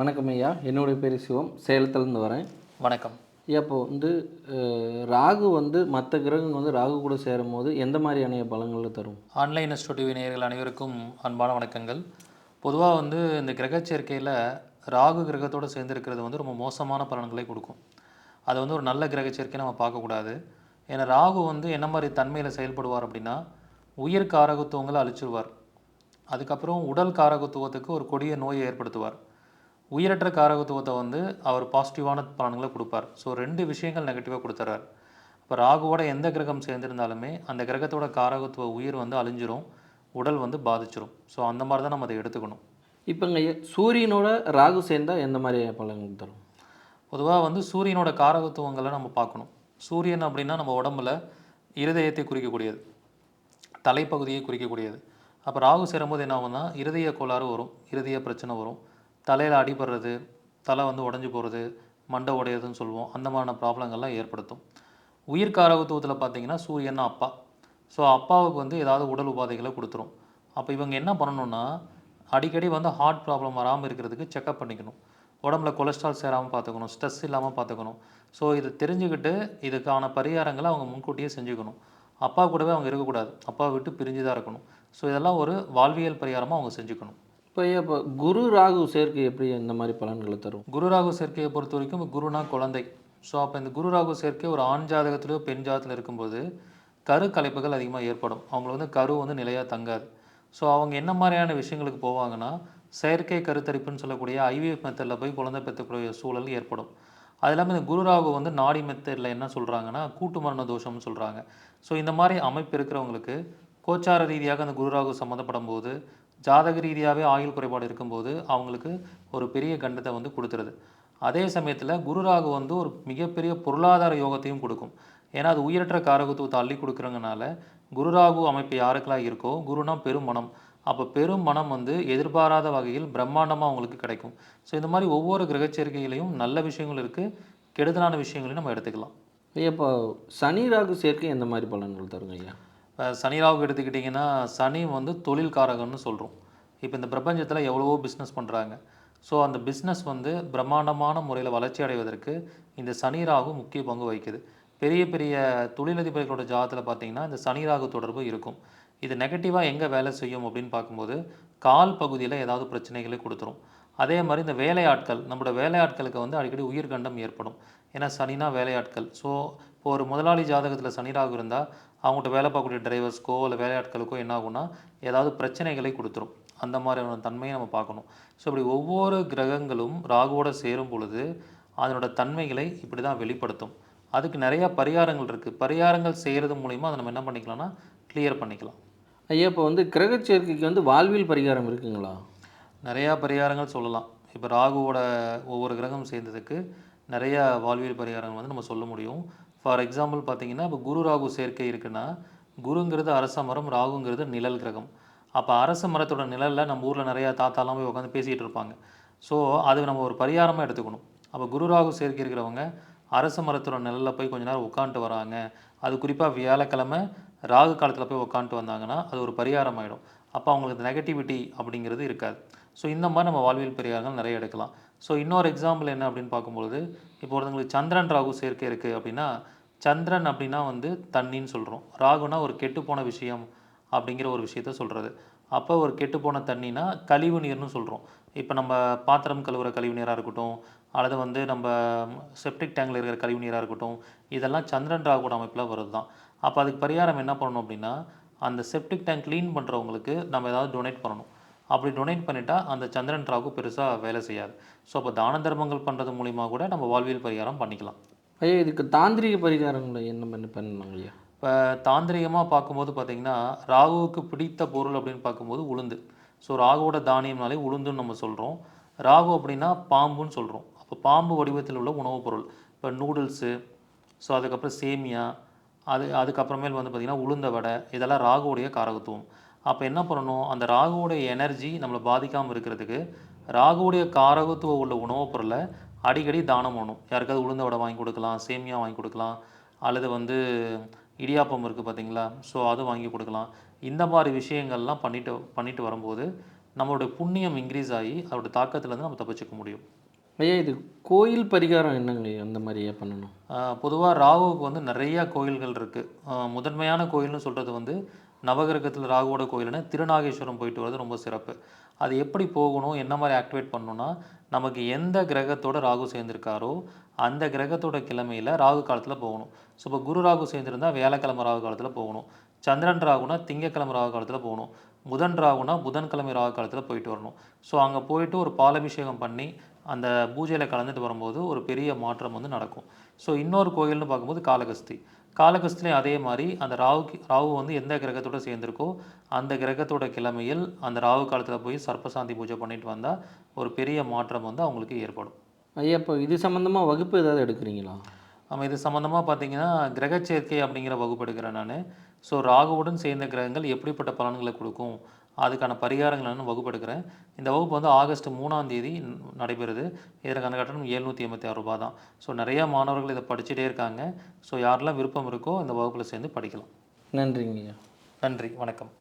வணக்கம் ஐயா. என்னுடைய பேர் சிவம். சேலத்துலேருந்து வரேன். வணக்கம். இப்போ வந்து ராகு வந்து மற்ற கிரகங்கள் வந்து ராகு கூட சேரும் போது எந்த மாதிரியான பலங்களை தரும்? ஆன்லைன் இன்ஸ்டியூட்டிவ் நேயர்கள் அனைவருக்கும் அன்பான வணக்கங்கள். பொதுவாக வந்து இந்த கிரக சேர்க்கையில் ராகு கிரகத்தோடு சேர்ந்திருக்கிறது வந்து ரொம்ப மோசமான பலன்களை கொடுக்கும். அது வந்து ஒரு நல்ல கிரக சேர்க்கை நம்ம பார்க்கக்கூடாது. ஏன்னா ராகு வந்து என்ன மாதிரி தன்மையில் செயல்படுவார் அப்படின்னா உயிர் காரகத்துவங்களை அழிச்சிருவார். அதுக்கப்புறம் உடல் காரகத்துவத்துக்கு ஒரு கொடிய நோயை ஏற்படுத்துவார். உயிரற்ற காரகத்துவத்தை வந்து அவர் பாசிட்டிவான பலன்களை கொடுப்பார். ஸோ ரெண்டு விஷயங்கள் நெகட்டிவாக கொடுத்துறாரு. இப்போ ராகுவோட எந்த கிரகம் சேர்ந்திருந்தாலுமே அந்த கிரகத்தோட காரகத்துவ உயிர் வந்து அழிஞ்சிரும் உடல் வந்து பாதிச்சிரும். ஸோ அந்த மாதிரி தான் நம்ம அதை எடுத்துக்கணும். இப்போங்க சூரியனோட ராகு சேர்ந்தால் எந்த மாதிரியான பலன்கள் தரும்? பொதுவாக வந்து சூரியனோட காரகத்துவங்களை நம்ம பார்க்கணும். சூரியன் அப்படின்னா நம்ம உடம்புல இருதயத்தை குறிக்கக்கூடியது தலைப்பகுதியை குறிக்கக்கூடியது. அப்போ ராகு சேரும்போது என்ன ஆகும்னா இருதய கோளாறு வரும் இருதய பிரச்சனை வரும். தலையில் அடிபடுறது தலை வந்து உடஞ்சி போகிறது மண்டை உடையதுன்னு சொல்லுவோம். அந்த மாதிரியான ப்ராப்ளங்கள்லாம் ஏற்படுத்தும். உயிர்காரகத்துவத்தில் பார்த்தீங்கன்னா சூரியன் அப்பா. ஸோ அப்பாவுக்கு வந்து ஏதாவது உடல் உபாதைகளை கொடுத்துரும். அப்போ இவங்க என்ன பண்ணணும்னா அடிக்கடி வந்து ஹார்ட் ப்ராப்ளம் வராமல் இருக்கிறதுக்கு செக்கப் பண்ணிக்கணும். உடம்புல கொலஸ்ட்ரால் சேராமல் பார்த்துக்கணும் ஸ்ட்ரெஸ் இல்லாமல் பார்த்துக்கணும் ஸோ இதை தெரிஞ்சுக்கிட்டு இதுக்கான பரிகாரங்களை அவங்க முன்கூட்டியே செஞ்சுக்கணும். அப்பா கூடவே அவங்க இருக்கக்கூடாது. அப்பாவை விட்டு பிரிஞ்சு தான் இருக்கணும். ஸோ இதெல்லாம் ஒரு வாழ்வியல் பரிகாரமாக அவங்க செஞ்சுக்கணும். இப்போ இப்போ குரு ராகு சேர்க்கை எப்படி இந்த மாதிரி பலன்களை தரும்? குரு ராகு சேர்க்கையை பொறுத்த வரைக்கும் குருனா குழந்தை. ஸோ அப்போ இந்த குரு ராகு சேர்க்கை ஒரு ஆண் ஜாதகத்திலோ பெண் ஜாதகத்தில் இருக்கும்போது கரு கலைப்புகள் அதிகமாக ஏற்படும். அவங்களுக்கு வந்து கரு வந்து நிலையாக தங்காது. ஸோ அவங்க என்ன மாதிரியான விஷயங்களுக்கு போவாங்கன்னா செயற்கை கருத்தரிப்புன்னு சொல்லக்கூடிய ஐவிஎஃப் மெத்தடில் போய் குழந்தை பெற்றக்கூடிய சூழல் ஏற்படும். அது இல்லாமல் இந்த குரு ராகு வந்து நாடி மெத்தடில் என்ன சொல்கிறாங்கன்னா கூட்டு மரண தோஷம்னு சொல்கிறாங்க ஸோ இந்த மாதிரி அமைப்பு இருக்கிறவங்களுக்கு கோச்சார ரீதியாக அந்த குரு ராகு சம்மந்தப்படும் போது ஜாதக ரீதியாகவே ஆயுள் குறைபாடு இருக்கும்போது அவங்களுக்கு ஒரு பெரிய கண்டத்தை வந்து கொடுத்துருது அதே சமயத்தில் குரு ராகு வந்து ஒரு மிகப்பெரிய பொருளாதார யோகத்தையும் கொடுக்கும். ஏன்னா அது உயிரற்ற காரகத்துவத்தை அள்ளி கொடுக்குறங்கனால குரு ராகு அமைப்பு யாருக்கெல்லாம் இருக்கோ குருனா பெரும் மனம். அப்போ பெரும் மனம் வந்து எதிர்பாராத வகையில் பிரம்மாண்டமாக அவங்களுக்கு கிடைக்கும். ஸோ இந்த மாதிரி ஒவ்வொரு கிரகச்சேர்க்கையிலையும் நல்ல விஷயங்கள் இருக்குது கெடுதலான விஷயங்களையும் நம்ம எடுத்துக்கலாம். ஐயா இப்போ சனி ராகு சேர்க்கை எந்த மாதிரி பலன்கள் தருங்க ஐயா? சனிராவுக்கு எடுத்துக்கிட்டிங்கன்னா சனி வந்து தொழில் காரகம்னு சொல்கிறோம் இப்போ இந்த பிரபஞ்சத்தில் எவ்வளவோ பிஸ்னஸ் பண்ணுறாங்க ஸோ அந்த பிஸ்னஸ் வந்து பிரம்மாண்டமான முறையில் வளர்ச்சி அடைவதற்கு இந்த சனி ராகு முக்கிய பங்கு வகிக்குது. பெரிய பெரிய தொழிலதிபர்களோட ஜாதத்தில் பார்த்தீங்கன்னா இந்த சனி ராகு தொடர்பு இருக்கும். இது நெகட்டிவாக எங்கே வேலை செய்யும் அப்படின்னு பார்க்கும்போது கால் பகுதியில் ஏதாவது பிரச்சனைகளை கொடுத்துரும். அதே மாதிரி இந்த வேலையாட்கள் நம்மளோட வேலையாட்களுக்கு வந்து அடிக்கடி உயிர்கண்டம் ஏற்படும். ஏன்னா சனினா வேலையாட்கள். ஸோ இப்போ ஒரு முதலாளி ஜாதகத்தில் சனி ராகு இருந்தால் அவங்கள்ட்ட வேலை பார்க்கக்கூடிய டிரைவர்ஸ்க்கோ இல்லை வேலையாட்களுக்கோ என்ன ஆகும்னா ஏதாவது பிரச்சனைகளை கொடுத்துரும். அந்த மாதிரியான தன்மையை நம்ம பார்க்கணும். ஸோ இப்படி ஒவ்வொரு கிரகங்களும் ராகுவோட சேரும் பொழுது அதனோட தன்மைகளை இப்படி தான் வெளிப்படுத்தும். அதுக்கு நிறையா பரிகாரங்கள் இருக்குது பரிகாரங்கள் செய்கிறது மூலிமா அதை நம்ம என்ன பண்ணிக்கலாம்னா கிளியர் பண்ணிக்கலாம். ஐயா இப்போ வந்து கிரக சேர்க்கைக்கு வந்து வாழ்வியல் பரிகாரம் இருக்குங்களா? நிறையா பரிகாரங்கள் சொல்லலாம். இப்போ ராகுவோட ஒவ்வொரு கிரகம் சேர்ந்ததுக்கு நிறையா வாழ்வியல் பரிகாரங்கள் வந்து நம்ம சொல்ல முடியும். ஃபார் எக்ஸாம்பிள் பார்த்தீங்கன்னா இப்போ குரு ராகு சேர்க்கை இருக்குன்னா குருங்கிறது அரச மரம் ராகுங்கிறது நிழல் கிரகம். அப்போ அரச மரத்தோட நிழலில் நம்ம ஊரில் நிறையா தாத்தாலாம் போய் உட்காந்து பேசிகிட்டு இருப்பாங்க. ஸோ அது நம்ம ஒரு பரிகாரமாக எடுத்துக்கணும். அப்போ குரு ராகு சேர்க்கை இருக்கிறவங்க அரச மரத்தோட நிழலில் போய் கொஞ்ச நேரம் உட்காந்துட்டு வராங்க. அது குறிப்பாக வியாழக்கிழமை ராகு காலத்தில் போய் உட்காந்துட்டு வந்தாங்கன்னா அது ஒரு பரிகாரம் ஆகிடும் அப்போ அவங்களுக்கு நெகட்டிவிட்டி அப்படிங்கிறது இருக்காது. ஸோ இந்த மாதிரி நம்ம வாழ்வியல் பெரியார்கள் நிறைய எடுக்கலாம். ஸோ இன்னொரு எக்ஸாம்பிள் என்ன அப்படின்னு பார்க்கும்பொழுது இப்போ ஒருத்தங்களுக்கு சந்திரன் ராகு சேர்க்கை இருக்குது அப்படின்னா சந்திரன் அப்படின்னா வந்து தண்ணின்னு சொல்கிறோம் ராகுனா ஒரு கெட்டுப்போன விஷயம் அப்படிங்கிற ஒரு விஷயத்த சொல்கிறது அப்போ ஒரு கெட்டுப்போன தண்ணினா கழிவு நீர்னு சொல்கிறோம் இப்போ நம்ம பாத்திரம் கழுவுற கழிவு நீராக இருக்கட்டும் அல்லது வந்து நம்ம செப்டிக் டேங்கில் இருக்கிற கழிவு நீராக இருக்கட்டும் இதெல்லாம் சந்திரன் ராகுட அமைப்பில் வருது தான் அப்போ அதுக்கு பரிகாரம் என்ன பண்ணணும் அப்படின்னா அந்த செப்டிக் டேங்க் க்ளீன் பண்ணுறவங்களுக்கு நம்ம ஏதாவது டொனேட் பண்ணணும். அப்படி டொனேட் பண்ணிட்டா அந்த சந்திரன் ராகு பெருசாக வேலை செய்யாது. ஸோ அப்போ தான தர்மங்கள் பண்ணுறது மூலிமா கூட நம்ம வாழ்வியல் பரிகாரம் பண்ணிக்கலாம். ஐயா இதுக்கு தாந்திரிக பரிகாரங்களை என்ன பண்ண பண்ணணும் ஐயா? இப்போ தாந்திரிகமாக பார்க்கும்போது பார்த்தீங்கன்னா ராகுவுக்கு பிடித்த பொருள் அப்படின்னு பார்க்கும்போது உளுந்து. ஸோ ராகுவோட தானியம்னாலே உளுந்துன்னு நம்ம சொல்கிறோம் ராகு அப்படின்னா பாம்புன்னு சொல்கிறோம் அப்போ பாம்பு வடிவத்தில் உள்ள உணவுப் பொருள். இப்போ நூடுல்ஸு ஸோ அதுக்கப்புறம் சேமியா அது அதுக்கப்புறமேல் வந்து பார்த்திங்கன்னா உளுந்த வடை இதெல்லாம் ராகுவுடைய காரகத்துவம். அப்போ என்ன பண்ணணும்? அந்த ராகுவுடைய எனர்ஜி நம்மளை பாதிக்காமல் இருக்கிறதுக்கு ராகுவுடைய காரகத்துவ உள்ள உணவுப் பொருளை அடிக்கடி தானம் பண்ணணும். யாருக்காவது உளுந்த வடை வாங்கி கொடுக்கலாம் சேமியா வாங்கி கொடுக்கலாம் அல்லது வந்து இடியாப்பம் இருக்குது பார்த்தீங்களா ஸோ அது வாங்கி கொடுக்கலாம். இந்த மாதிரி விஷயங்கள்லாம் பண்ணிட்டு பண்ணிட்டு வரும்போது நம்மளுடைய புண்ணியம் இன்க்ரீஸ் ஆகி அதோட தாக்கத்துலேருந்து நம்ம தப்பிச்சுக்க முடியும். ஐயா இது கோயில் பரிகாரம் என்னங்க அந்த மாதிரியே பண்ணணும்? பொதுவாக ராகுவுக்கு வந்து நிறையா கோயில்கள் இருக்குது முதன்மையான கோயில்னு சொல்கிறது வந்து நவகிரகத்தில் ராகுவோட கோயில்னு திருநாகேஸ்வரம் போயிட்டு வர்றது ரொம்ப சிறப்பு. அது எப்படி போகணும் என்ன மாதிரி ஆக்டிவேட் பண்ணணும்னா நமக்கு எந்த கிரகத்தோட ராகு சேர்ந்திருக்காரோ அந்த கிரகத்தோட கிழமையில் ராகு காலத்தில் போகணும். ஸோ இப்போ குரு ராகு சேர்ந்திருந்தால் வேலைக்கிழமை ராகு காலத்தில் போகணும். சந்திரன் ராகுனா திங்கக்கிழமை ராகு காலத்தில் போகணும். புதன் ராகுனா புதன்கிழமை ராகு காலத்தில் போயிட்டு வரணும். ஸோ அங்கே போயிட்டு ஒரு பாலபிஷேகம் பண்ணி அந்த பூஜையில் கலந்துட்டு வரும்போது ஒரு பெரிய மாற்றம் வந்து நடக்கும். ஸோ இன்னொரு கோயில்னு பார்க்கும்போது காளகஸ்தி காளகஸ்திலையும் அதே மாதிரி அந்த ராகு ராகு வந்து எந்த கிரகத்தோட சேர்ந்திருக்கோ அந்த கிரகத்தோட கிழமையில் அந்த ராகு காலத்தில் போய் சர்ப்பசாந்தி பூஜை பண்ணிட்டு வந்தால் ஒரு பெரிய மாற்றம் வந்து அவங்களுக்கு ஏற்படும். ஐயா இப்போ இது சம்மந்தமாக வகுப்பு ஏதாவது எடுக்கிறீங்களா? நம்ம இது சம்மந்தமாக பார்த்தீங்கன்னா கிரக சேர்க்கை அப்படிங்கிற வகுப்பு எடுக்கிறேன் நான். ஸோ ராகுவுடன் சேர்ந்த கிரகங்கள் எப்படிப்பட்ட பலன்களை கொடுக்கும்? அதுக்கான பரிகாரங்கள் நான் வகுப்பு எடுக்கிறேன் இந்த வகுப்பு வந்து ஆகஸ்ட் மூணாம் தேதி நடைபெறுது. இதற்கான கட்டணம் எழுநூற்றி எண்பத்தி ஆறு ரூபாய் தான் ஸோ நிறையா மாணவர்கள் இதை படிச்சுட்டே இருக்காங்க. ஸோ யாரெல்லாம் விருப்பம் இருக்கோ இந்த வகுப்பில் சேர்ந்து படிக்கலாம். நன்றிங்க ஐயா. நன்றி. வணக்கம்.